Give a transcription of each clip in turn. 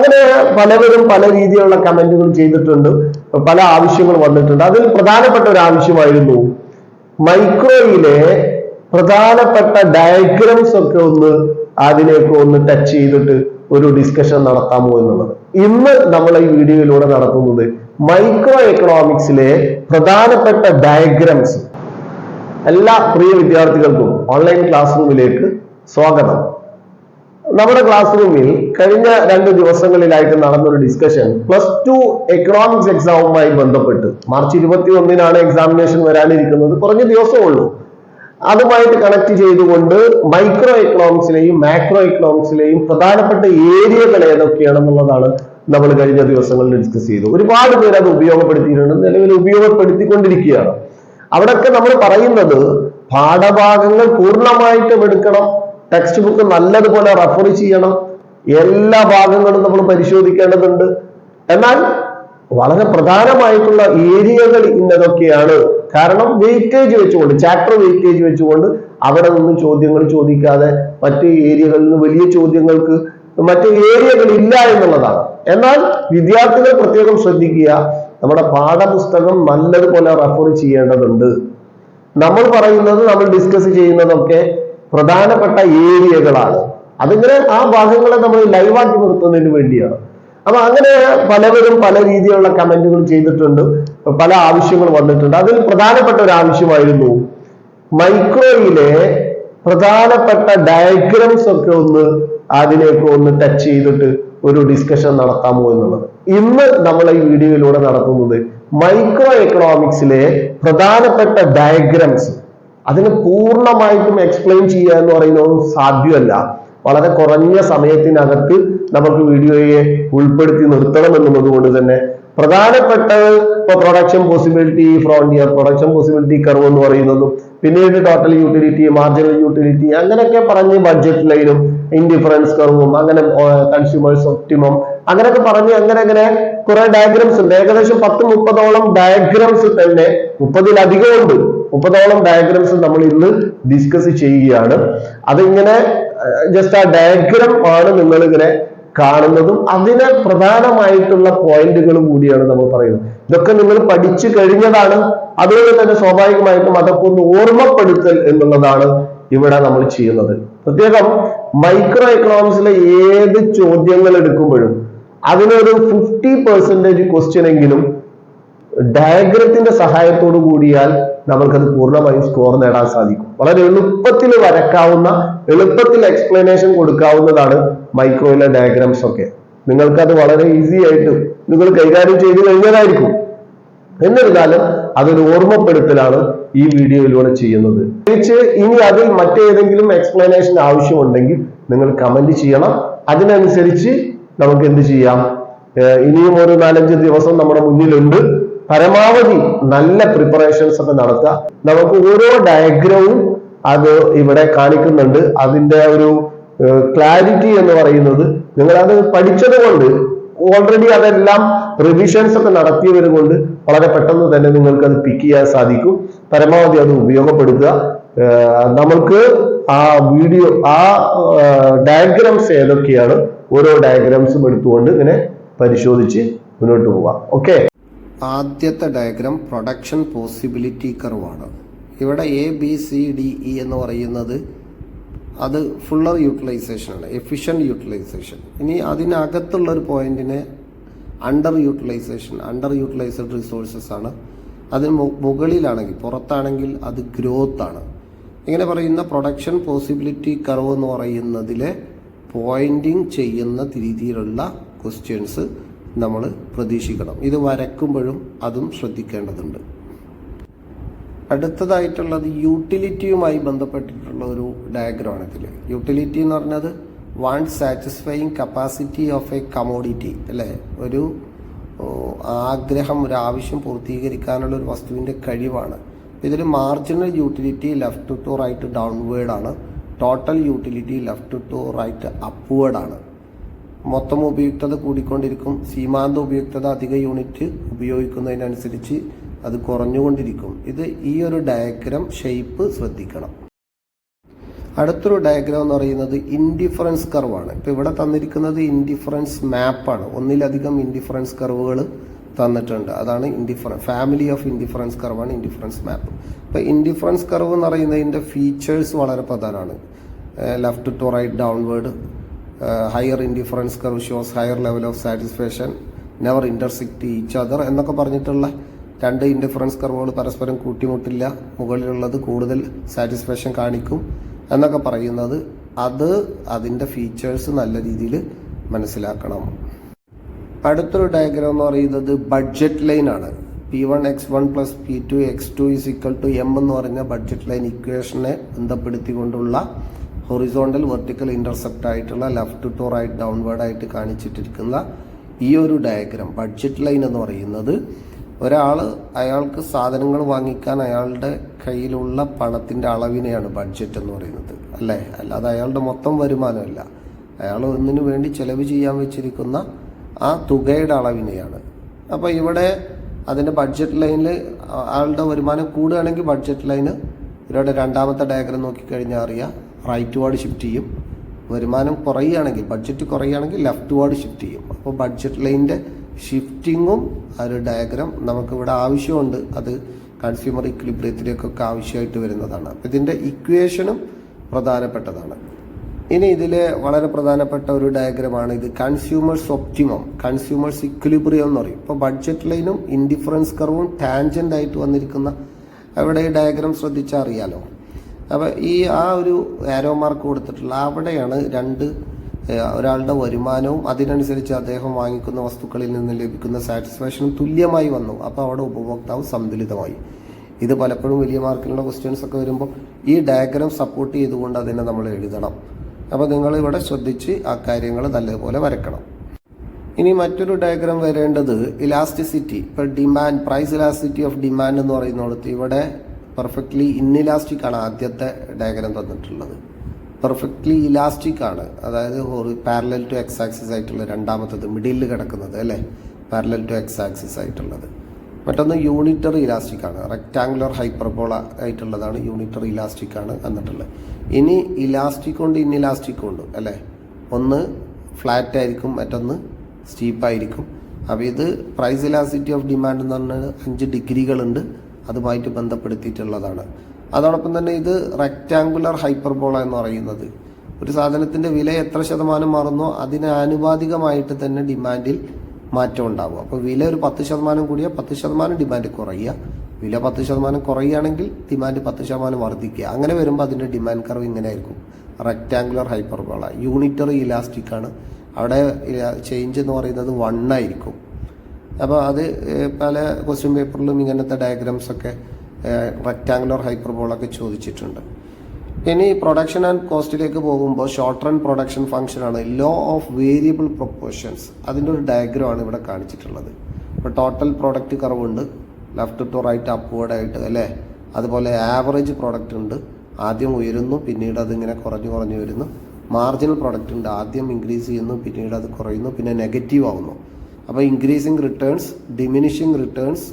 അങ്ങനെ പലവരും പല രീതിയിലുള്ള കമന്റുകൾ ചെയ്തിട്ടുണ്ട്. പല ആവശ്യങ്ങൾ വന്നിട്ടുണ്ട്. അതിൽ പ്രധാനപ്പെട്ട ഒരു ആവശ്യമായിരുന്നു മൈക്രോയിലെ പ്രധാനപ്പെട്ട ഡയഗ്രംസ് ഒക്കെ ഒന്ന് അതിലേക്ക് ഒന്ന് ടച്ച് ചെയ്തിട്ട് ഒരു ഡിസ്കഷൻ നടത്താമോ എന്നുള്ളത്. ഇന്ന് നമ്മൾ ഈ വീഡിയോയിലൂടെ നടത്തുന്നത് മൈക്രോ എക്കണോമിക്സിലെ പ്രധാനപ്പെട്ട ഡയഗ്രംസ് എല്ലാ പ്രിയ വിദ്യാർത്ഥികൾക്കും ഓൺലൈൻ ക്ലാസ് റൂമിലേക്ക് സ്വാഗതം. നമ്മുടെ ക്ലാസ് റൂമിൽ കഴിഞ്ഞ രണ്ട് ദിവസങ്ങളിലായിട്ട് നടന്നൊരു ഡിസ്കഷൻ പ്ലസ് ടു എക്കണോമിക്സ് എക്സാമുമായി ബന്ധപ്പെട്ട്. മാർച്ച് ഇരുപത്തി ഒന്നിനാണ് എക്സാമിനേഷൻ വരാനിരിക്കുന്നത്. കുറഞ്ഞ ദിവസമേ ഉള്ളൂ അതുമായിട്ട് കണക്ട് ചെയ്തുകൊണ്ട് മൈക്രോ എക്കണോമിക്സിലെയും മാക്രോ എക്കണോമിക്സിലെയും പ്രധാനപ്പെട്ട ഏരിയകൾ ഏതൊക്കെയാണെന്നുള്ളതാണ് നമ്മൾ കഴിഞ്ഞ ദിവസങ്ങളിൽ ഡിസ്കസ് ചെയ്തു. ഒരുപാട് പേര് അത് ഉപയോഗപ്പെടുത്തിയിട്ടുണ്ട്. നിലവിൽ ഉപയോഗപ്പെടുത്തിക്കൊണ്ടിരിക്കുകയാണ്. അവിടെയൊക്കെ നമ്മൾ പറയുന്നത് പാഠഭാഗങ്ങൾ പൂർണമായിട്ടും എടുക്കണം. ടെക്സ്റ്റ് ബുക്ക് നല്ലതുപോലെ റഫർ ചെയ്യണം. എല്ലാ ഭാഗങ്ങളും നമ്മൾ പരിശോധിക്കേണ്ടതുണ്ട്. എന്നാൽ വളരെ പ്രധാനമായിട്ടുള്ള ഏരിയകൾ ഇന്നതൊക്കെയാണ്. കാരണം വെയിറ്റേജ് വെച്ചുകൊണ്ട് ചാപ്റ്റർ വെയിറ്റേജ് വെച്ചുകൊണ്ട് അവിടെ നിന്ന് ചോദ്യങ്ങൾ ചോദിക്കാതെ മറ്റ് ഏരിയകളിൽ നിന്ന് വലിയ ചോദ്യങ്ങൾക്ക് മറ്റ് ഏരിയകൾ ഇല്ല എന്നുള്ളതാണ്. എന്നാൽ വിദ്യാർത്ഥികൾ പ്രത്യേകം ശ്രദ്ധിക്കുക നമ്മുടെ പാഠപുസ്തകം നല്ലതുപോലെ റെഫർ ചെയ്യേണ്ടതുണ്ട്. നമ്മൾ പറയുന്നത് നമ്മൾ ഡിസ്കസ് ചെയ്യുന്നതൊക്കെ പ്രധാനപ്പെട്ട ഏരിയകളാണ്. അതിങ്ങനെ ആ ഭാഗങ്ങളെ നമ്മൾ ലൈവാക്കി നിർത്തുന്നതിന് വേണ്ടിയാണ്. അപ്പൊ അങ്ങനെ പലവരും പല രീതിയിലുള്ള കമന്റുകൾ ചെയ്തിട്ടുണ്ട്. പല ആവശ്യങ്ങൾ വന്നിട്ടുണ്ട്. അതിൽ പ്രധാനപ്പെട്ട ഒരു ആവശ്യമായിരുന്നു മൈക്രോയിലെ പ്രധാനപ്പെട്ട ഡയഗ്രംസ് ഒക്കെ ഒന്ന് അതിലേക്ക് ഒന്ന് ടച്ച് ചെയ്തിട്ട് ഒരു ഡിസ്കഷൻ നടത്താമോ എന്നുള്ളത്. ഇന്ന് നമ്മൾ ഈ വീഡിയോയിലൂടെ നടത്തുന്നത് മൈക്രോ എക്കണോമിക്സിലെ പ്രധാനപ്പെട്ട ഡയഗ്രംസ് അതിന് പൂർണമായിട്ടും എക്സ്പ്ലെയിൻ ചെയ്യുക എന്ന് പറയുന്നത് സാധ്യമല്ല. വളരെ കുറഞ്ഞ സമയത്തിനകത്ത് നമുക്ക് വീഡിയോയെ ഉൾപ്പെടുത്തി നിർത്തണം എന്നുള്ളത് കൊണ്ട് തന്നെ. പ്രധാനപ്പെട്ട ഇപ്പൊ production possibility frontier production possibility curve എന്ന് പറയുന്നതും പിന്നീട് ടോട്ടൽ യൂട്ടിലിറ്റി മാർജിനൽ യൂട്ടിലിറ്റി അങ്ങനെയൊക്കെ പറഞ്ഞ് ബഡ്ജറ്റ് ലൈനും ഇൻഡിഫറൻസ് കർവും അങ്ങനെ കൺസ്യൂമേഴ്സ് ഒപ്റ്റിമം അങ്ങനെയൊക്കെ പറഞ്ഞ് അങ്ങനെ അങ്ങനെ കുറെ ഡയഗ്രംസ് ഉണ്ട്. ഏകദേശം പത്ത് മുപ്പതോളം ഡയഗ്രംസ് തന്നെ മുപ്പതിലധികം ഉണ്ട്. മുപ്പതോളം ഡയഗ്രംസ് നമ്മൾ ഇന്ന് ഡിസ്കസ് ചെയ്യുകയാണ്. അതിങ്ങനെ ജസ്റ്റ് ആ ഡയഗ്രം ആണ് നിങ്ങൾ ഇങ്ങനെ കാണുന്നതും അതിനെ പ്രധാനമായിട്ടുള്ള പോയിന്റുകളും കൂടിയാണ് നമ്മൾ പറയുന്നത്. ഇതൊക്കെ നിങ്ങൾ പഠിച്ചു കഴിഞ്ഞതാണ്. അതുകൊണ്ട് തന്നെ സ്വാഭാവികമായിട്ടും അതൊക്കെ ഒന്ന് ഓർമ്മപ്പെടുത്തൽ എന്നുള്ളതാണ് ഇവിടെ നമ്മൾ ചെയ്യുന്നത്. പ്രത്യേകം മൈക്രോ എക്കണോമിക്സിലെ ഏത് ചോദ്യങ്ങൾ എടുക്കുമ്പോഴും അതിനൊരു ഫിഫ്റ്റി പെർസെന്റേജ് ക്വസ്റ്റ്യൻ എങ്കിലും ഡയഗ്രത്തിന്റെ സഹായത്തോടു കൂടിയാൽ നമുക്കത് പൂർണമായും സ്കോർ നേടാൻ സാധിക്കും. വളരെ എളുപ്പത്തിൽ വരക്കാവുന്ന എളുപ്പത്തിൽ എക്സ്പ്ലനേഷൻ കൊടുക്കാവുന്നതാണ് മൈക്രോയിലെ ഡയഗ്രാംസ് ഒക്കെ. നിങ്ങൾക്കത് വളരെ ഈസി ആയിട്ട് നിങ്ങൾ കൈകാര്യം ചെയ്ത് കഴിഞ്ഞതായിരിക്കും. എന്നിരുന്നാലും അതൊരു ഓർമ്മപ്പെടുത്തലാണ് ഈ വീഡിയോയിലൂടെ ചെയ്യുന്നത്. തിരിച്ച് ഇനി അതിൽ മറ്റേതെങ്കിലും എക്സ്പ്ലനേഷൻ ആവശ്യമുണ്ടെങ്കിൽ നിങ്ങൾ കമന്റ് ചെയ്യണം. അതിനനുസരിച്ച് നമുക്ക് എന്ത് ചെയ്യാം? ഇനിയും ഒരു നാലഞ്ച് ദിവസം നമ്മുടെ മുന്നിലുണ്ട്. പരമാവധി നല്ല പ്രിപ്പറേഷൻസ് ഒക്കെ നടത്തുക. നമുക്ക് ഓരോ ഡയഗ്രവും അത് ഇവിടെ കാണിക്കുന്നുണ്ട്. അതിന്റെ ഒരു ക്ലാരിറ്റി എന്ന് പറയുന്നത് നിങ്ങൾ അത് പഠിച്ചത് കൊണ്ട് ഓൾറെഡി അതെല്ലാം റിവിഷൻസ് ഒക്കെ നടത്തിയവർ കൊണ്ട് വളരെ പെട്ടെന്ന് തന്നെ നിങ്ങൾക്ക് അത് പിക്ക് ചെയ്യാൻ സാധിക്കും. പരമാവധി അത് ഉപയോഗപ്പെടുത്തുക. നമ്മൾക്ക് ആ വീഡിയോ ആ ഡയഗ്രാംസ് ഏതൊക്കെയാണ് ഓരോ ഡയഗ്രാംസും എടുത്തുകൊണ്ട് ഇങ്ങനെ പരിശോധിച്ച് മുന്നോട്ട് പോവാം. ഓക്കെ ആദ്യത്തെ ഡയഗ്രാം പ്രൊഡക്ഷൻ പോസിബിലിറ്റി കർവാണ് ഇവിടെ A B C D E എന്ന് പറയുന്നത് അത് ഫുള്ളർ യൂട്ടിലൈസേഷൻ ആണ് എഫിഷ്യന്റ് യൂട്ടിലൈസേഷൻ ഇനി അതിനകത്തുള്ള ഒരു പോയിന്റിനെ under utilisation under utilised resources ആണ് അതിന് മുകളിലാണെങ്കിൽ പുറത്താണെങ്കിൽ അത് ഗ്രോത്ത് ആണ്. ഇങ്ങനെ പറയുന്ന പ്രൊഡക്ഷൻ പോസിബിലിറ്റി കർവ് എന്ന് പറയുന്നതിലെ പോയിന്റിങ് ചെയ്യുന്ന രീതിയിലുള്ള ക്വസ്റ്റ്യൻസ് നമ്മൾ പ്രതീക്ഷിക്കണം. ഇത് വരക്കുമ്പോഴും അതും ശ്രദ്ധിക്കേണ്ടതുണ്ട്. അടുത്തതായിട്ടുള്ളത് യൂട്ടിലിറ്റിയുമായി ബന്ധപ്പെട്ടിട്ടുള്ള ഒരു ഡയഗ്രാണ് ഇതിൽ യൂട്ടിലിറ്റി എന്ന് പറഞ്ഞത് want satisfying capacity of a commodity അല്ലേ? ഒരു ആഗ്രഹം ഒരു ആവശ്യം പൂർത്തീകരിക്കാനുള്ള ഒരു വസ്തുവിന്റെ കഴിവാണ്. ഇതിൽ marginal utility left to right downward ആണ്. Total utility left to right upward ആണ്. മൊത്തം ഉപയുക്തത കൂടിക്കൊണ്ടിരിക്കും. സീമാന്ത ഉപയുക്തത അധിക യൂണിറ്റ് ഉപയോഗിക്കുന്നതിനനുസരിച്ച് അത് കുറഞ്ഞുകൊണ്ടിരിക്കും. ഇത് ഈ ഒരു ഡയഗ്രാം ഷെയ്പ്പ് ശ്രദ്ധിക്കണം. അടുത്തൊരു ഡയഗ്രാം എന്ന് പറയുന്നത് ഇൻഡിഫറൻസ് കർവാണ്. ഇപ്പോൾ ഇവിടെ തന്നിരിക്കുന്നത് ഇൻഡിഫറൻസ് മാപ്പാണ്. ഒന്നിലധികം ഇൻഡിഫറൻസ് കർവുകൾ തന്നിട്ടുണ്ട്. അതാണ് ഇൻഡിഫറൻസ് ഫാമിലി ഓഫ് ഇൻഡിഫറൻസ് കർവാണ് ഇൻഡിഫറൻസ് മാപ്പ്. ഇപ്പോൾ ഇൻഡിഫറൻസ് കർവ് എന്ന് പറയുന്നതിന്റെ ഫീച്ചേഴ്സ് വളരെ പ്രധാനമാണ്. Left to right downward higher indifference curve shows higher level of satisfaction never intersect each other എന്നൊക്കെ പറഞ്ഞിട്ടുള്ള രണ്ട് ഇൻഡിഫറൻസ് കർവുകൾ പരസ്പരം കൂട്ടിമുട്ടില്ല മുകളിലുള്ളത് കൂടുതൽ സാറ്റിസ്ഫാക്ഷൻ കാണിക്കും എന്നൊക്കെ പറയുന്നത് അത് അതിന്റെ ഫീച്ചേഴ്സ് നല്ല രീതിയിൽ മനസ്സിലാക്കണം. അടുത്തൊരു ഡയഗ്രാം എന്ന് പറയുന്നത് ബഡ്ജറ്റ് ലൈൻ ആണ്. P one X one plus P two X two is equal to M എന്ന് പറഞ്ഞ ബഡ്ജറ്റ് ലൈൻ ഇക്വേഷനെ ബന്ധപ്പെടുത്തിക്കൊണ്ടുള്ള ഹൊറിസോണ്ടൽ വെർട്ടിക്കൽ ഇന്റർസെപ്റ്റ് ആയിട്ടുള്ള ലെഫ്റ്റ് ടു റൈറ്റ് ഡൗൺവേർഡ് ആയിട്ട് കാണിച്ചിട്ടിരിക്കുന്ന ഈ ഒരു ഡയഗ്രാം ബഡ്ജറ്റ് ലൈൻ എന്ന് പറയുന്നത് ഒരാൾ അയാൾക്ക് സാധനങ്ങൾ വാങ്ങിക്കാൻ അയാളുടെ കയ്യിലുള്ള പണത്തിന്റെ അളവിനെയാണ് ബഡ്ജറ്റ് എന്ന് പറയുന്നത് അല്ലേ? അല്ലാതെ അയാളുടെ മൊത്തം വരുമാനമല്ല. അയാൾ ഒന്നിനു വേണ്ടി ചെലവ് ചെയ്യാൻ വെച്ചിരിക്കുന്ന ആ തുകയുടെ അളവിനെയാണ്. അപ്പോൾ ഇവിടെ അതിന്റെ ബഡ്ജറ്റ് ലൈനിൽ ആളുടെ വരുമാനം കൂടുകയാണെങ്കിൽ ബഡ്ജറ്റ് ലൈന് ഇവരുടെ രണ്ടാമത്തെ ഡയഗ്രം നോക്കിക്കഴിഞ്ഞാൽ അറിയാം. റൈറ്റ് വാർഡ് ഷിഫ്റ്റ് ചെയ്യും. വരുമാനം കുറയുകയാണെങ്കിൽ ബഡ്ജറ്റ് കുറയുകയാണെങ്കിൽ ലെഫ്റ്റ് വാർഡ് ഷിഫ്റ്റ് ചെയ്യും. അപ്പോൾ ബഡ്ജറ്റ് ലൈനിന്റെ ഷിഫ്റ്റിങ്ങും ആ ഒരു ഡയഗ്രാം നമുക്കിവിടെ ആവശ്യമുണ്ട്. അത് കൺസ്യൂമർ ഇക്വിലിബ്രിയത്തിലേക്കൊക്കെ ആവശ്യമായിട്ട് വരുന്നതാണ്. ഇതിന്റെ ഇക്വേഷനും പ്രധാനപ്പെട്ടതാണ്. ഇനി ഇതിലെ വളരെ പ്രധാനപ്പെട്ട ഒരു ഡയഗ്രമാണ് ഇത് കൺസ്യൂമേഴ്സ് ഒപ്റ്റിമം കൺസ്യൂമേഴ്സ് ഇക്വിലിബ്രിയം എന്ന് പറയും. ഇപ്പോൾ ബഡ്ജറ്റ് ലൈനും ഇൻഡിഫറൻസ് കർവും ടാൻജന്റ് ആയിട്ട് വന്നിരിക്കുന്ന അവിടെ ഈ ഡയഗ്രാം ശ്രദ്ധിച്ചാൽ അറിയാലോ. അപ്പോൾ ഈ ആ ഒരു ആരോ മാർക്ക് കൊടുത്തിട്ടുള്ള അവിടെയാണ് രണ്ട് ഒരാളുടെ വരുമാനവും അതിനനുസരിച്ച് അദ്ദേഹം വാങ്ങിക്കുന്ന വസ്തുക്കളിൽ നിന്ന് ലഭിക്കുന്ന സാറ്റിസ്ഫാക്ഷനും തുല്യമായി വന്നു. അപ്പോൾ അവിടെ ഉപഭോക്താവ് സന്തുലിതമായി. ഇത് പലപ്പോഴും വലിയ മാർക്കിലുള്ള ക്വസ്റ്റ്യൻസ് ഒക്കെ വരുമ്പോൾ ഈ ഡയഗ്രാം സപ്പോർട്ട് ചെയ്തുകൊണ്ട് അതിനെ നമ്മൾ എഴുതണം. അപ്പോൾ നിങ്ങൾ ഇവിടെ ശ്രദ്ധിച്ച് ആ കാര്യങ്ങൾ നല്ലതുപോലെ വരക്കണം ഇനി മറ്റൊരു ഡയഗ്രാം വരേണ്ടത് ഇലാസ്റ്റിസിറ്റി ഇപ്പോൾ demand price elasticity of demand എന്ന് പറയുന്നിടത്ത് ഇവിടെ പെർഫെക്റ്റ്ലി ഇന്നിലാസ്റ്റിക് ആണ് ആദ്യത്തെ ഡയഗ്രാം തന്നിട്ടുള്ളത്. പെർഫെക്റ്റ്ലി ഇലാസ്റ്റിക് ആണ്. അതായത് പാരലൽ ടു എക്സ് ആക്സിസ് ആയിട്ടുള്ള രണ്ടാമത്തത് മിഡിലിൽ കിടക്കുന്നത് അല്ലേ? പാരലൽ ടു എക്സ് ആക്സിസ് ആയിട്ടുള്ളത്. മറ്റൊന്ന് യൂണിറ്ററി ഇലാസ്റ്റിക് ആണ്. റെക്ടാങ്കുലർ ഹൈപ്പർബോള ആയിട്ടുള്ളതാണ് യൂണിറ്ററി ഇലാസ്റ്റിക് ആണ് എന്നിട്ടുള്ളത് ഇനി ഇലാസ്റ്റിക് ഉണ്ട് ഇന്നിലാസ്റ്റിക് കൊണ്ട് അല്ലേ? ഒന്ന് ഫ്ലാറ്റ് ആയിരിക്കും മറ്റൊന്ന് സ്റ്റീപ്പായിരിക്കും അപ്പോൾ ഇത് പ്രൈസ് ഇലാസിറ്റി ഓഫ് ഡിമാൻഡ് എന്ന് പറഞ്ഞാൽ അഞ്ച് ഡിഗ്രികളുണ്ട്. അതുമായിട്ട് ബന്ധപ്പെടുത്തിയിട്ടുള്ളതാണ്. അതോടൊപ്പം തന്നെ ഇത് റെക്റ്റാങ്കുലർ ഹൈപ്പർബോള എന്ന് പറയുന്നത്. ഒരു സാധനത്തിന്റെ വില എത്ര ശതമാനം മാറുന്നോ അതിന് ആനുപാതികമായിട്ട് തന്നെ ഡിമാൻഡിൽ മാറ്റം ഉണ്ടാവും. അപ്പോൾ വില ഒരു പത്ത് ശതമാനം കൂടിയാൽ പത്ത് ശതമാനം ഡിമാൻഡ് കുറയുക. വില പത്ത് ശതമാനം കുറയുകയാണെങ്കിൽ ഡിമാൻഡ് പത്ത് ശതമാനം വർദ്ധിക്കുക. അങ്ങനെ വരുമ്പോൾ അതിന്റെ ഡിമാൻഡ് കർവ് ഇങ്ങനെ ആയിരിക്കും റെക്റ്റാങ്കുലർ ഹൈപ്പർബോള യൂണിറ്ററി ഇലാസ്റ്റിക് ആണ്. അവിടെ ചേഞ്ച് എന്ന് പറയുന്നത് വൺ ആയിരിക്കും. അപ്പോൾ അത് പല ക്വസ്റ്റ്യൻ പേപ്പറിലും ഇങ്ങനത്തെ ഡയഗ്രാംസ് ഒക്കെ റെക്റ്റാങ്കുലർ ഹൈപ്പർബോളൊക്കെ ചോദിച്ചിട്ടുണ്ട്. ഇനി പ്രൊഡക്ഷൻ ആൻഡ് കോസ്റ്റിലേക്ക് പോകുമ്പോൾ ഷോർട്ട് റൺ പ്രൊഡക്ഷൻ ഫംഗ്ഷൻ ആണ്. ലോ ഓഫ് വേരിയബിൾ പ്രൊപ്പോർഷൻസ് അതിന്റെ ഒരു ഡയഗ്രാം ആണ് ഇവിടെ കാണിച്ചിട്ടുള്ളത്. ഇപ്പോൾ ടോട്ടൽ പ്രോഡക്റ്റ് കറവുണ്ട്. ലെഫ്റ്റ് ടു റൈറ്റ് അപ്വേർഡ് ആയിട്ട് അല്ലേ? അതുപോലെ ആവറേജ് പ്രൊഡക്റ്റ് ഉണ്ട്. ആദ്യം ഉയരുന്നു പിന്നീട് അതിങ്ങനെ കുറഞ്ഞു കുറഞ്ഞു വരുന്നു. മാർജിനൽ പ്രൊഡക്റ്റ് ഉണ്ട്. ആദ്യം ഇൻക്രീസ് ചെയ്യുന്നു പിന്നീട് അത് കുറയുന്നു പിന്നെ നെഗറ്റീവ് ആവുന്നു. അപ്പോൾ increasing returns diminishing returns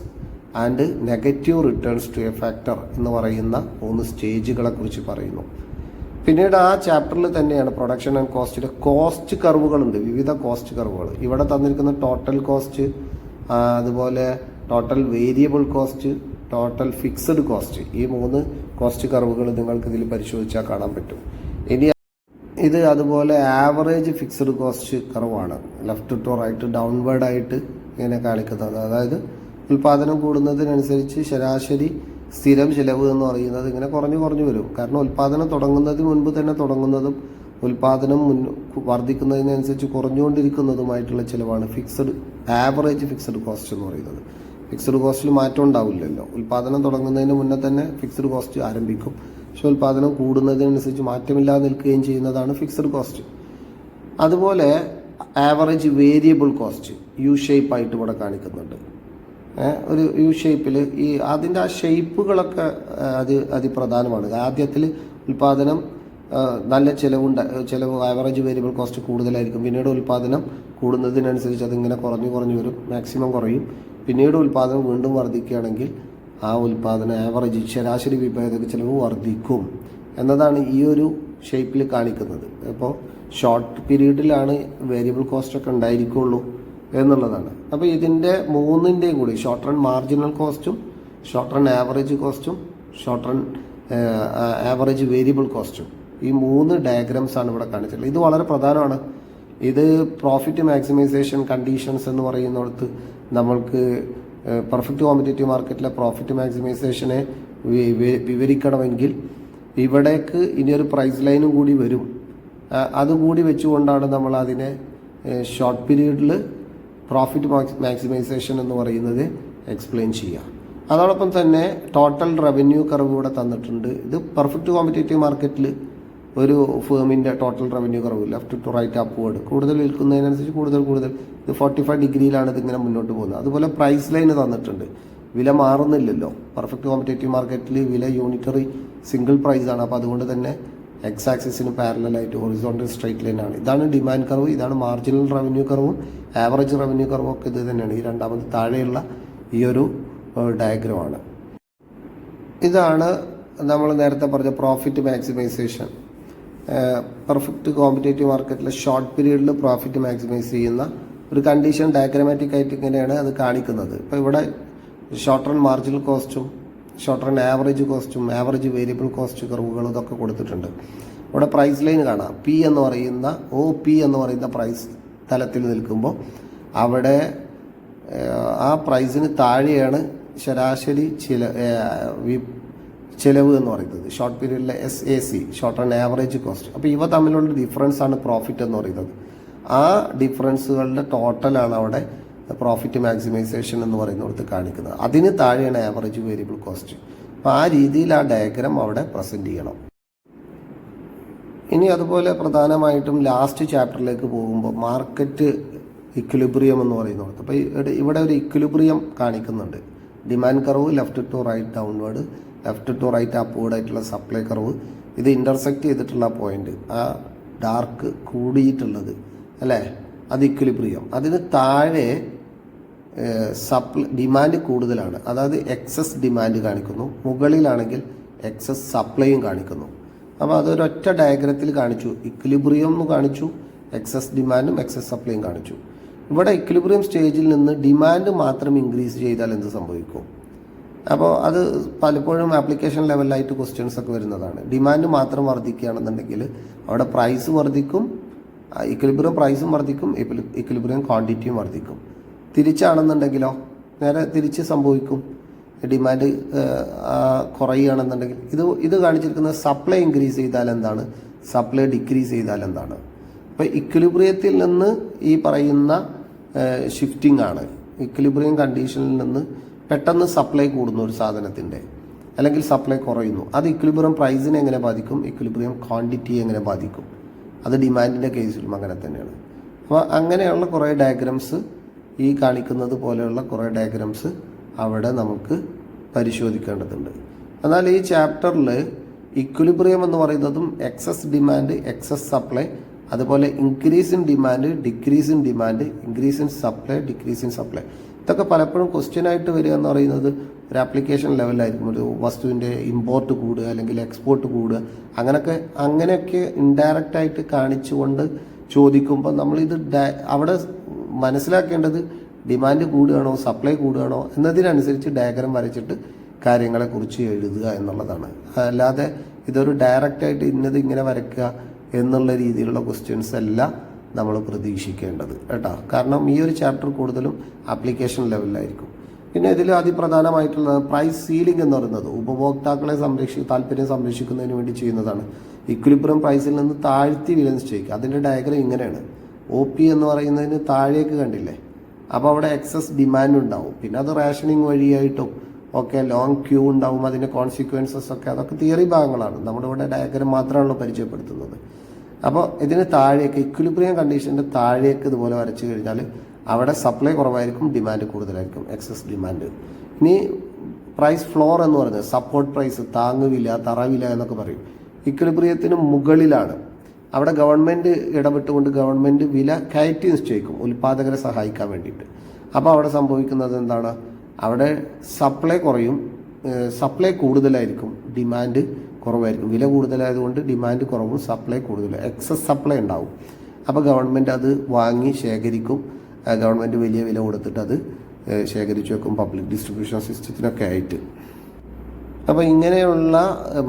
and negative returns to a factor എന്ന് പറയുന്ന മൂന്ന് സ്റ്റേജുകളെ കുറിച്ച് പറയുന്നു. പിന്നീട് ആ ചാപ്റ്ററിൽ തന്നെയാണ് പ്രൊഡക്ഷൻ ആൻഡ് കോസ്റ്റിലെ കോസ്റ്റ് കർവുകളുണ്ട് വിവിധ കോസ്റ്റ് കർവുകൾ ഇവിടെ തന്നിരിക്കുന്ന ടോട്ടൽ കോസ്റ്റ് അതുപോലെ total variable cost total fixed cost ഈ മൂന്ന് കോസ്റ്റ് കർവുകൾ നിങ്ങൾക്ക് ഇതിൽ പരിശോധിച്ചാൽ കാണാൻ പറ്റും. ഇത് അതുപോലെ ആവറേജ് ഫിക്സഡ് കോസ്റ്റ് കർവാണ് ലെഫ്റ്റ് ടു റൈറ്റ് ഡൗൺവേർഡ് ആയിട്ട് ഇങ്ങനെ കാണിക്കുന്നത്. അതായത് ഉൽപാദനം കൂടുന്നതിനനുസരിച്ച് ശരാശരി സ്ഥിരം ചിലവ് എന്ന് പറയുന്നത് ഇങ്ങനെ കുറഞ്ഞു കുറഞ്ഞു വരും. കാരണം ഉൽപാദനം തുടങ്ങുന്നതിന് മുൻപ് തന്നെ തുടങ്ങുന്നതും ഉൽപാദനം മുൻ വർദ്ധിക്കുന്നതിനനുസരിച്ച് കുറഞ്ഞുകൊണ്ടിരിക്കുന്നതുമായിട്ടുള്ള ചിലവാണ് ഫിക്സഡ് ആവറേജ് ഫിക്സഡ് കോസ്റ്റ് എന്ന് പറയുന്നത്. ഫിക്സഡ് കോസ്റ്റിൽ മാറ്റം ഉണ്ടാവില്ലല്ലോ. ഉൽപാദനം തുടങ്ങുന്നതിന് മുന്നേ തന്നെ ഫിക്സഡ് കോസ്റ്റ് ആരംഭിക്കും. പക്ഷെ ഉൽപാദനം കൂടുന്നതിനനുസരിച്ച് മാറ്റമില്ലാതെ നിൽക്കുകയും ചെയ്യുന്നതാണ് ഫിക്സഡ് കോസ്റ്റ് അതുപോലെ average variable cost U shape ആയിട്ട് ഇവിടെ കാണിക്കുന്നുണ്ട്. ഒരു യു ഷേപ്പിൽ ഈ അതിന്റെ ആ ഷേപ്പുകളൊക്കെ അത് അതിപ്രധാനമാണ്. ആദ്യത്തിൽ ഉൽപാദനം നല്ല ചിലവുണ്ട് ചിലവ് ആവറേജ് വേരിയബിൾ കോസ്റ്റ് കൂടുതലായിരിക്കും. പിന്നീട് ഉൽപാദനം കൂടുന്നതിനനുസരിച്ച് അതിങ്ങനെ കുറഞ്ഞു കുറഞ്ഞു വരും മാക്സിമം കുറയും. പിന്നീട് ഉൽപാദനം വീണ്ടും വർദ്ധിക്കുകയാണെങ്കിൽ ആ ഉൽപാദന ആവറേജ് ശരാശരി വിഭേദക ചിലവ് വർദ്ധിക്കും എന്നതാണ് ഈ ഒരു ഷേപ്പിൽ കാണിക്കുന്നത്. അപ്പോൾ ഷോർട്ട് പീരീഡിലാണ് വേരിയബിൾ കോസ്റ്റ് ഒക്കെ ഉണ്ടായിരിക്കുള്ളൂ എന്നുള്ളതാണ്. അപ്പോൾ ഇതിന്റെ മൂന്നിന്റെയും കൂടി ഷോർട്ട് റൺ മാർജിനൽ കോസ്റ്റും ഷോർട്ട് റൺ ആവറേജ് കോസ്റ്റും ഷോർട്ട് റൺ ആവറേജ് വേരിയബിൾ കോസ്റ്റും ഈ മൂന്ന് ഡയഗ്രാംസ് ആണ് ഇവിടെ കാണിച്ചിട്ടുള്ളത്. ഇത് വളരെ പ്രധാനമാണ്. ഇത് പ്രോഫിറ്റ് മാക്സിമൈസേഷൻ കണ്ടീഷൻസ് എന്ന് പറയുന്നിടത്ത് നമ്മൾക്ക് പെർഫെക്റ്റ് കോമ്പറ്റേറ്റീവ് മാർക്കറ്റിലെ പ്രോഫിറ്റ് മാക്സിമൈസേഷനെ വിവരിക്കണമെങ്കിൽ ഇവിടേക്ക് ഇനിയൊരു പ്രൈസ് ലൈനും കൂടി വരും. അതുകൂടി വെച്ചുകൊണ്ടാണ് നമ്മൾ അതിനെ ഷോർട്ട് പീരീഡിൽ പ്രോഫിറ്റ് മാക്സിമൈസേഷൻ എന്ന് പറയുന്നത് എക്സ്പ്ലെയിൻ ചെയ്യുക. അതോടൊപ്പം തന്നെ ടോട്ടൽ റവന്യൂ കർവ് ഇവിടെ തന്നിട്ടുണ്ട്. ഇത് പെർഫെക്റ്റ് കോമ്പറ്റേറ്റീവ് മാർക്കറ്റിൽ ഒരു ഫേമിന്റെ ടോട്ടൽ റവന്യൂ കുറവ് ലെഫ്റ്റ് ടു റൈറ്റ് അപ്വേർഡ് കൂടുതൽ വിൽക്കുന്നതിനനുസരിച്ച് കൂടുതൽ കൂടുതൽ. ഇത് ഫോർട്ടി ഫൈവ് ഡിഗ്രിയിലാണ് ഇതിങ്ങനെ മുന്നോട്ട് പോകുന്നത്. അതുപോലെ പ്രൈസ് ലൈൻ തന്നിട്ടുണ്ട്. വില മാറുന്നില്ലല്ലോ. പെർഫെക്റ്റ് കോമ്പറ്റേറ്റീവ് മാർക്കറ്റിൽ വില യൂണിറ്ററി സിംഗിൾ പ്രൈസ് ആണ്. അപ്പോൾ അതുകൊണ്ട് തന്നെ എക്സ് ആക്സിസിന് പാരലായിട്ട് ഹൊറിസോണ്ടൽ സ്ട്രൈറ്റ് ആണ്. ഇതാണ് ഡിമാൻഡ് കർവ് ഇതാണ് മാർജിനൽ റവന്യൂ കർവും ആവറേജ് റവന്യൂ കർവും ഒക്കെ ഇത് തന്നെയാണ്. ഈ രണ്ടാമത് താഴെയുള്ള ഈ ഒരു ഡയഗ്രമാണ് ഇതാണ് നമ്മൾ നേരത്തെ പറഞ്ഞ പ്രോഫിറ്റ് മാക്സിമൈസേഷൻ പെർഫെക്റ്റ് കോമ്പറ്റേറ്റീവ് മാർക്കറ്റിലെ ഷോർട്ട് പീരീഡിൽ പ്രോഫിറ്റ് മാക്സിമൈസ് ചെയ്യുന്ന ഒരു കണ്ടീഷൻ ഡയഗ്രമാറ്റിക് ആയിട്ട് ഇങ്ങനെയാണ് അത് കാണിക്കുന്നത്. ഇപ്പോൾ ഇവിടെ ഷോർട്ട് റൺ മാർജിനൽ കോസ്റ്റും ഷോർട്ട് റൺ ആവറേജ് കോസ്റ്റും ആവറേജ് വേരിയബിൾ കോസ്റ്റ് കർവുകളും ഇതൊക്കെ കൊടുത്തിട്ടുണ്ട്. ഇവിടെ പ്രൈസ് ലൈൻ കാണാം. പി എന്ന് പറയുന്ന ഒ പി എന്ന് പറയുന്ന പ്രൈസ് തലത്തിൽ നിൽക്കുമ്പോൾ അവിടെ ആ പ്രൈസിന് താഴെയാണ് ശരാശരി ചില ചിലവ് എന്ന് പറയുന്നത്. Short പീരീഡിലെ S A C short and average cost അപ്പോൾ ഇവ തമ്മിലുള്ള ഡിഫറൻസ് ആണ് പ്രോഫിറ്റ് എന്ന് പറയുന്നത്. ആ ഡിഫറൻസുകളുടെ ടോട്ടലാണ് അവിടെ പ്രോഫിറ്റ് മാക്സിമൈസേഷൻ എന്ന് പറയുന്നിടത്ത് കാണിക്കുന്നത്. അതിന് താഴെയാണ് ആവറേജ് വേരിയബിൾ കോസ്റ്റ് അപ്പോൾ ആ രീതിയിൽ ആ ഡയഗ്രാം അവിടെ പ്രസന്റ് ചെയ്യണം. ഇനി അതുപോലെ പ്രധാനമായിട്ടും ലാസ്റ്റ് ചാപ്റ്ററിലേക്ക് പോകുമ്പോൾ മാർക്കറ്റ് ഇക്വിലിബ്രിയം എന്ന് പറയുന്നത് അപ്പോൾ ഇവിടെ ഇവിടെ ഒരു ഇക്വിലിബ്രിയം കാണിക്കുന്നുണ്ട്. Demand curve left to right downward left to right upward ആയിട്ടുള്ള സപ്ലൈ കർവ് ഇത് ഇന്റർസെക്റ്റ് ചെയ്തിട്ടുള്ള പോയിന്റ് ആ ഡാർക്ക് കൂടിയിട്ടുള്ളത് അല്ലേ? അത് ഇക്വിലിബ്രിയം അതിന് താഴെ സപ്ലൈ ഡിമാൻഡ് കൂടുതലാണ്. അതായത് എക്സസ് ഡിമാൻഡ് കാണിക്കുന്നു. മുകളിലാണെങ്കിൽ എക്സസ് സപ്ലൈയും കാണിക്കുന്നു. അപ്പോൾ അതൊരൊറ്റ ഡയഗ്രത്തിൽ കാണിച്ചു. ഇക്വിലിബ്രിയം എന്ന് കാണിച്ചു എക്സസ് ഡിമാൻഡും എക്സസ് സപ്ലൈയും കാണിച്ചു. ഇവിടെ ഇക്വിലിബ്രിയം സ്റ്റേജിൽ നിന്ന് ഡിമാൻഡ് മാത്രം ഇൻക്രീസ് ചെയ്താൽ എന്ത് സംഭവിക്കും? അപ്പോൾ അത് പലപ്പോഴും ആപ്ലിക്കേഷൻ ലെവലിലായിട്ട് ക്വസ്റ്റ്യൻസ് ഒക്കെ വരുന്നതാണ്. ഡിമാൻഡ് മാത്രം വർദ്ധിക്കുകയാണെന്നുണ്ടെങ്കിൽ അവിടെ പ്രൈസ് വർദ്ധിക്കും ഇക്വിലിബ്രിയം പ്രൈസും വർദ്ധിക്കും ഇക്വിലിബ്രിയം ക്വാണ്ടിറ്റിയും വർദ്ധിക്കും. തിരിച്ചാണെന്നുണ്ടെങ്കിലോ നേരെ തിരിച്ച് സംഭവിക്കും. ഡിമാൻഡ് കുറയുകയാണെന്നുണ്ടെങ്കിൽ. ഇത് ഇത് കാണിച്ചിരിക്കുന്നത് സപ്ലൈ ഇൻക്രീസ് ചെയ്താൽ എന്താണ്? സപ്ലൈ ഡിക്രീസ് ചെയ്താൽ എന്താണ്? അപ്പോൾ ഇക്വിലിബ്രിയത്തിൽ നിന്ന് ഈ പറയുന്ന ഷിഫ്റ്റിംഗ് ആണ്. ഇക്വിലിബ്രിയം കണ്ടീഷനിൽ നിന്ന് പെട്ടെന്ന് സപ്ലൈ കൂടുന്നു ഒരു സാധനത്തിന്റെ അല്ലെങ്കിൽ സപ്ലൈ കുറയുന്നു. അത് ഇക്വിലിബ്രിയം പ്രൈസിനെ എങ്ങനെ ബാധിക്കും? ഇക്വിലിബ്രിയം ക്വാണ്ടിറ്റിയെ എങ്ങനെ ബാധിക്കും? അത് ഡിമാൻഡിന്റെ കേസിലും അങ്ങനെ തന്നെയാണ്. അപ്പോൾ അങ്ങനെയുള്ള കുറേ ഡയഗ്രാംസ് ഈ കാണിക്കുന്നത് പോലെയുള്ള കുറേ ഡയഗ്രാംസ് അവിടെ നമുക്ക് പരിശോധിക്കേണ്ടതുണ്ട്. എന്നാൽ ഈ ചാപ്റ്ററിൽ ഇക്വിലിബ്രിയം എന്ന് പറയുന്നതും എക്സസ് ഡിമാൻഡ് എക്സസ് സപ്ലൈ അതുപോലെ increase in demand decrease in demand increase in supply decrease in supply ഇതൊക്കെ പലപ്പോഴും ക്വസ്റ്റ്യൻ ആയിട്ട് വരിക എന്ന് പറയുന്നത് ഒരു ആപ്ലിക്കേഷൻ ലെവലായിരിക്കും ഒരു വസ്തുവിന്റെ ഇമ്പോർട്ട് കൂടുക അല്ലെങ്കിൽ എക്സ്പോർട്ട് കൂടുക. അങ്ങനെയൊക്കെ അങ്ങനെയൊക്കെ ഇൻഡയറക്റ്റായിട്ട് കാണിച്ചുകൊണ്ട് ചോദിക്കുമ്പോൾ നമ്മളിത് അവിടെ മനസ്സിലാക്കേണ്ടത് ഡിമാൻഡ് കൂടുകയാണോ സപ്ലൈ കൂടുകയാണോ എന്നതിനനുസരിച്ച് ഡയഗ്രം വരച്ചിട്ട് കാര്യങ്ങളെക്കുറിച്ച് എഴുതുക എന്നുള്ളതാണ്. അല്ലാതെ ഇതൊരു ഡയറക്റ്റായിട്ട് ഇന്നത് ഇങ്ങനെ വരയ്ക്കുക എന്നുള്ള രീതിയിലുള്ള ക്വസ്റ്റ്യൻസ് അല്ല. നമ്മൾ പ്രതീക്ഷിക്കേണ്ടത് കേട്ടോ. കാരണം ഈ ഒരു ചാപ്റ്റർ കൂടുതലും ആപ്ലിക്കേഷൻ ലെവലിലായിരിക്കും പിന്നെ ഇതിൽ അതിപ്രധാനമായിട്ടുള്ളത് പ്രൈസ് സീലിംഗ് എന്ന് പറയുന്നത് ഉപഭോക്താക്കളെ സംരക്ഷി താല്പര്യം സംരക്ഷിക്കുന്നതിന് വേണ്ടി ചെയ്യുന്നതാണ്. ഇക്വിലിബ്രം പ്രൈസിൽ നിന്ന് താഴ്ത്തി വില നിശ്ചയിക്കുക. അതിന്റെ ഡയഗ്രം ഇങ്ങനെയാണ്. ഒ പി എന്ന് പറയുന്നതിന് താഴേക്ക് കണ്ടില്ലേ? അപ്പോൾ അവിടെ എക്സസ് ഡിമാൻഡ് ഉണ്ടാവും. പിന്നെ അത് റേഷനിങ് വഴിയായിട്ടും ഒക്കെ ലോങ് ക്യൂ ഉണ്ടാവും. അതിന്റെ കോൺസിക്വൻസസ് ഒക്കെ. അതൊക്കെ തിയറി ഭാഗങ്ങളാണ്. നമ്മുടെ ഇവിടെ ഡയഗ്രം മാത്രമാണല്ലോ പരിചയപ്പെടുത്തുന്നത്. അപ്പോൾ ഇതിന് താഴേക്ക് ഇക്വിലിബ്രിയം കണ്ടീഷന്റെ താഴേക്ക് ഇതുപോലെ വരച്ചു കഴിഞ്ഞാൽ അവിടെ സപ്ലൈ കുറവായിരിക്കും ഡിമാൻഡ് കൂടുതലായിരിക്കും എക്സസ് ഡിമാൻഡ് ഇനി പ്രൈസ് ഫ്ലോർ എന്ന് പറയുന്നത് സപ്പോർട്ട് പ്രൈസ് താങ്ങുവില്ല തറവില എന്നൊക്കെ പറയും. ഇക്വിലിബ്രിയത്തിന് മുകളിലാണ്. അവിടെ ഗവൺമെന്റ് ഇടപെട്ടുകൊണ്ട് ഗവൺമെന്റ് വില കയറ്റി നിശ്ചയിക്കും ഉൽപ്പാദകരെ സഹായിക്കാൻ വേണ്ടിയിട്ട്. അപ്പോൾ അവിടെ സംഭവിക്കുന്നത് എന്താണ്? അവിടെ സപ്ലൈ കുറയും സപ്ലൈ കൂടുതലായിരിക്കും. ഡിമാൻഡ് കുറവായിരിക്കും. വില കൂടുതലായതുകൊണ്ട് ഡിമാൻഡ് കുറവും സപ്ലൈ കൂടുതലും എക്സസ് സപ്ലൈ ഉണ്ടാവും. അപ്പോൾ ഗവൺമെന്റ് അത് വാങ്ങി ശേഖരിക്കും. ഗവൺമെന്റ് വലിയ വില കൊടുത്തിട്ട് അത് ശേഖരിച്ചു വെക്കും പബ്ലിക് ഡിസ്ട്രിബ്യൂഷൻ സിസ്റ്റത്തിനൊക്കെ ആയിട്ട്. അപ്പോൾ ഇങ്ങനെയുള്ള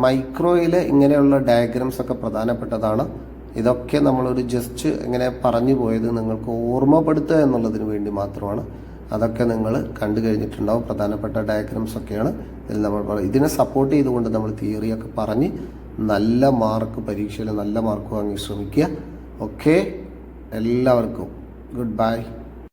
മൈക്രോയിലെ ഇങ്ങനെയുള്ള ഡയഗ്രാംസ് ഒക്കെ പ്രധാനപ്പെട്ടതാണ്. ഇതൊക്കെ നമ്മളൊരു ജസ്റ്റ് ഇങ്ങനെ പറഞ്ഞു പോയത് നിങ്ങൾക്ക് ഓർമ്മപ്പെടുത്തുക എന്നുള്ളതിന് വേണ്ടി മാത്രമാണ്. അതൊക്കെ നിങ്ങൾ കണ്ടു കഴിഞ്ഞിട്ടുണ്ടാവും. പ്രധാനപ്പെട്ട ഡയഗ്രാംസ് ഒക്കെയാണ് ഇതിൽ നമ്മൾ ഇതിനെ സപ്പോർട്ട് ചെയ്തുകൊണ്ട് നമ്മൾ തിയറിയൊക്കെ പറഞ്ഞ് നല്ല മാർക്ക് പരീക്ഷയിൽ നല്ല മാർക്ക് വാങ്ങി ശ്രമിക്കുക. ഓക്കെ എല്ലാവർക്കും. Good bye